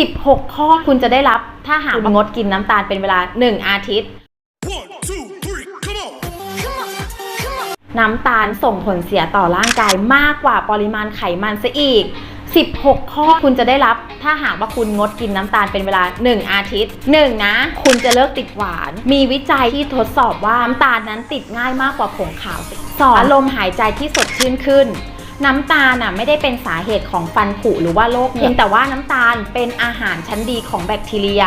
16 ข้อคุณจะได้รับถ้าหากงดกินน้ำตาลเป็นเวลา 1 อาทิตย์ One, two, three, come on! น้ำตาลส่งผลเสียต่อร่างกายมากกว่าปริมาณไขมันซะอีก 16 ข้อคุณจะได้รับ ถ้าหากว่าคุณงดกินน้ำตาลเป็นเวลา 1 อาทิตย์ 1 นะ คุณจะเลิกติดหวาน มีวิจัยที่ทดสอบว่าน้ำตาลนั้นติดง่ายมากกว่าผงขาวสองอารมณ์หายใจที่สดชื่นขึ้น น้ำตาลน่ะไม่ได้เป็นสาเหตุของฟันผุหรือว่าโรคเพียงแต่ว่าน้ำตาลเป็นอาหารชั้นดีของแบคทีเรีย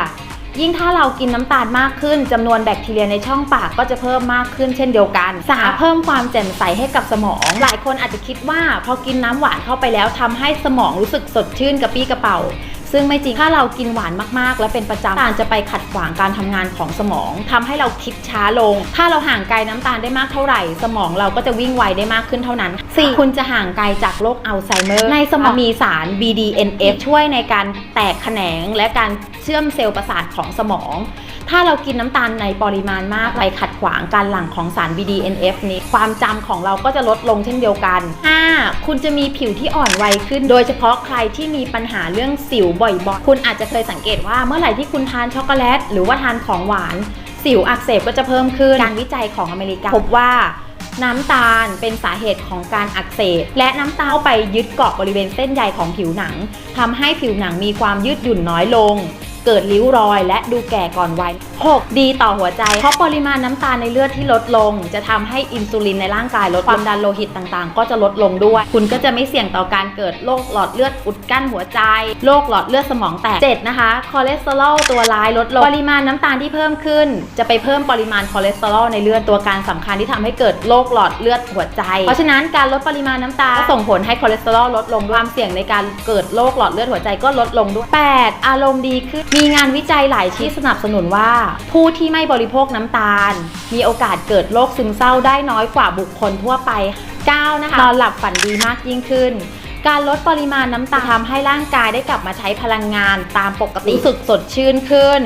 ยิ่งถ้าเรากินน้ำตาลมากขึ้นจำนวนแบคทีเรียในช่องปากก็จะเพิ่มมากขึ้นเช่นเดียวกัน สาเพิ่มความแจ่มใสให้กับสมอง หลายคนอาจจะคิดว่าพอกินน้ำหวานเข้าไปแล้วทำให้สมองรู้สึกสดชื่นกระปี้กระเป๋า ซึ่งไม่จริงถ้าเรากินหวานมากๆ และเป็นประจำน้ำตาลจะไปขัดขวางการทำงานของสมองทำให้เราคิดช้าลง ถ้าเราห่างไกลน้ำตาลได้มากเท่าไหร่ สมองเราก็จะวิ่งไวได้มากขึ้นเท่านั้น 4. คุณจะห่างไกลจากโรคอัลไซเมอร์ในสมองมีสาร BDNF ช่วยในการแตกแขนงและการเชื่อมเซลล์ประสาทของสมอง ถ้าเรากินน้ำตาลในปริมาณมากไปขัดขวางการหลั่งของสาร BDNF นี้ ความจำของเราก็จะลดลงเช่นเดียวกัน 5. คุณจะมีผิวที่อ่อนวัยขึ้น โดยเฉพาะใครที่มีปัญหาเรื่องสิวบ่อยๆ คุณอาจจะเคยสังเกตว่าเมื่อไหร่ที่คุณทานช็อกโกแลต หรือว่าทานของหวาน สิวอักเสบก็จะเพิ่มขึ้น การวิจัยของอเมริกาพบว่าน้ำตาลเป็นสาเหตุของการอักเสบ และน้ำตาลเข้าไปยึดเกาะบริเวณเส้นใยของผิวหนังทำให้ผิวหนังมีความยืดหยุ่นน้อยลง เกิดริ้วรอยและดูแก่ก่อนวัย 6. ดีต่อหัวใจ เพราะปริมาณน้ำตาลในเลือดที่ลดลง จะทำให้อินซูลินในร่างกายลดความดันโลหิตต่างๆ ก็จะลดลงด้วย คุณก็จะไม่เสี่ยงต่อการเกิดโรคหลอดเลือดอุดกั้นหัวใจ โรคหลอดเลือดสมองแตก 7. นะคะ คอเลสเตอรอลตัวร้ายลดลง ปริมาณน้ำตาลที่เพิ่มขึ้น จะไปเพิ่มปริมาณคอเลสเตอรอลในเลือดตัวการสำคัญที่ทำให้เกิดโรคหลอดเลือดหัวใจ เพราะฉะนั้นการลดปริมาณน้ำตาลส่งผลให้คอเลสเตอรอลลดลงความเสี่ยงในการเกิดโรคหลอดเลือดหัวใจก็ลดลงด้วย 8. อารมณ์ดีขึ้นมีงานวิจัยหลายที่สนับสนุนว่า ผู้ที่ไม่บริโภคน้ำตาล มีโอกาสเกิดโรคซึมเศร้าได้น้อยกว่าบุคคลทั่วไป 9. นะคะนอนหลับฝันดีมากยิ่งขึ้น การลดปริมาณน้ำตาลทำให้ร่างกายได้กลับมาใช้พลังงานตามปกติรู้สึกสดชื่นขึ้น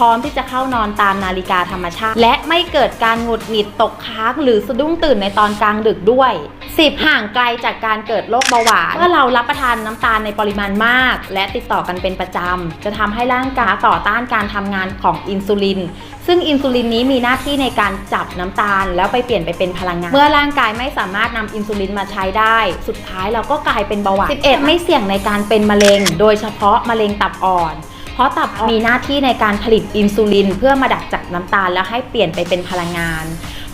ร้อมที่จะเข้านอนตามนาฬิกาธรรมชาติ และไม่เกิดการหงุดหงิดตกค้างหรือสะดุ้งตื่นในตอนกลางดึกด้วย 10 ห่างไกลจากการเกิดโรคเบาหวานเมื่อเรารับประทานน้ำตาลในปริมาณมาก และติดต่อกันเป็นประจำ จะทำให้ร่างกายต่อต้านการทำงานของอินซูลิน ซึ่งอินซูลินนี้มีหน้าที่ในการจับน้ำตาล แล้วไปเปลี่ยนไปเป็นพลังงาน เมื่อร่างกายไม่สามารถนำอินซูลินมาใช้ได้ สุดท้ายเราก็กลายเป็นเบาหวาน 11 ไม่เสี่ยงในการเป็นมะเร็ง โดยเฉพาะมะเร็งตับอ่อน ราะตับมีหน้าที่ในการผลิตอินซูลิน เพื่อมาดักจับน้ำตาลแล้วให้เปลี่ยนไปเป็นพลังงาน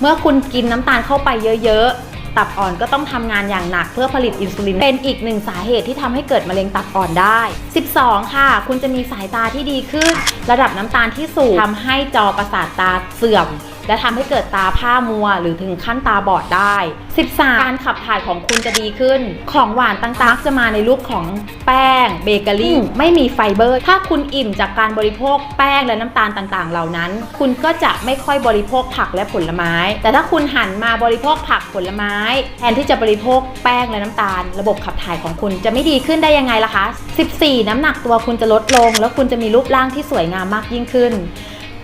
เมื่อคุณกินน้ำตาลเข้าไปเยอะๆ ตับอ่อนก็ต้องทำงานอย่างหนักเพื่อผลิตอินซูลิน เป็นอีกหนึ่งสาเหตุที่ทำให้เกิดมะเร็งตับอ่อนได้ 12 ค่ะ คุณจะมีสายตาที่ดีขึ้น ระดับน้ำตาลที่สูงทำให้จอประสาทตาเสื่อม และทำให้เกิดตาผ้ามัว หรือถึงขั้นตาบอดได้ 13 การขับถ่ายของคุณจะดีขึ้น ของหวานต่างๆ จะมาในรูปของแป้งเบเกอรี่ไม่มีไฟเบอร์ ถ้าคุณอิ่มจากการบริโภคแป้งและน้ำตาลต่างๆ เหล่านั้น คุณก็จะไม่ค่อยบริโภคผักและผลไม้ แต่ถ้าคุณหันมาบริโภคผักผลไม้ แทนที่จะบริโภคแป้งและน้ำตาล ระบบขับถ่ายของคุณจะไม่ดีขึ้นได้ยังไงล่ะคะ 14 น้ำหนักตัวคุณจะลดลง แล้วคุณจะมีรูปร่างที่สวยงามมากยิ่งขึ้น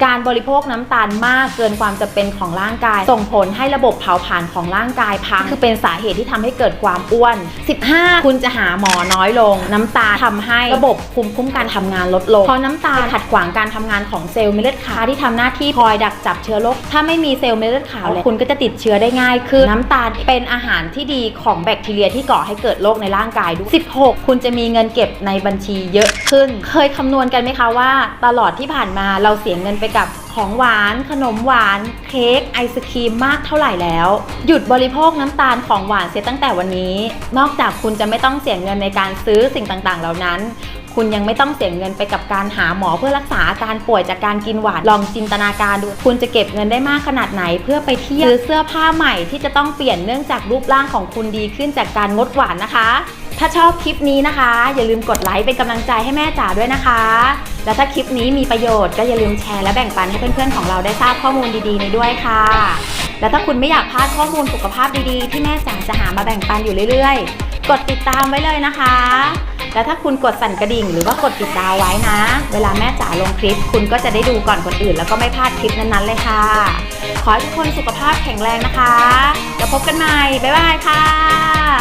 การบริโภคน้ำตาลมากเกินความจำเป็นของร่างกาย ส่งผลให้ระบบเผาผลาญของร่างกายพัง คือเป็นสาเหตุที่ทำให้เกิดความอ้วน 15 คุณจะหาหมอน้อยลง น้ำตาลทำให้ระบบภูมิคุ้มกันทำงานลดลง เพราะน้ำตาลขัดขวางการทำงานของเซลล์เม็ดเลือดขาวที่ทำหน้าที่คอยดักจับเชื้อโรคถ้าไม่มีเซลล์เม็ดเลือดขาวแล้วคุณก็จะติดเชื้อได้ง่ายขึ้นน้ำตาลเป็นอาหารที่ดีของแบคทีเรียที่ก่อให้เกิดโรคในร่างกายด้วย16 คุณจะมีเงินเก็บในบัญชีเยอะขึ้น เคยคำนวณกันไหมคะว่า ตลอดที่ผ่านมาเราเสียเงินไปกับของหวานขนมหวาน เค้กไอศครีมมากเท่าไหร่แล้ว หยุดบริโภคน้ำตาลของหวานเสียตั้งแต่วันนี้ นอกจากคุณจะไม่ต้องเสียเงินในการซื้อสิ่งต่างๆ เหล่านั้น คุณยังไม่ต้องเสียเงินไปกับการหาหมอเพื่อรักษาอาการป่วยจากการกินหวานลองจินตนาการดู คุณจะเก็บเงินได้มากขนาดไหน เพื่อไปเที่ยวซื้อเสื้อผ้าใหม่ที่จะต้องเปลี่ยนเนื่องจากรูปร่างของคุณดีขึ้นจากการงดหวานนะคะ ถ้าชอบคลิปนี้นะคะ อย่าลืมกดไลค์เป็นกำลังใจให้แม่จ๋าด้วยนะคะ และถ้าคลิปนี้มีประโยชน์ก็อย่าลืมแชร์และแบ่งปันให้เพื่อนๆของเราได้ทราบข้อมูลดีๆในด้วยค่ะ และถ้าคุณไม่อยากพลาดข้อมูลสุขภาพดีๆ ที่แม่จ๋าจะหามาแบ่งปันอยู่เรื่อยๆ กดติดตามไว้เลยนะคะ และถ้าคุณกดสั่นกระดิ่ง หรือว่ากดติดดาวไว้นะ เวลาแม่จ๋าลงคลิป คุณก็จะได้ดูก่อนคนอื่น แล้วก็ไม่พลาดคลิปนั้นๆเลยค่ะ ขอให้ทุกคนสุขภาพแข็งแรงนะคะ แล้วพบกันใหม่ บ๊ายบายค่ะ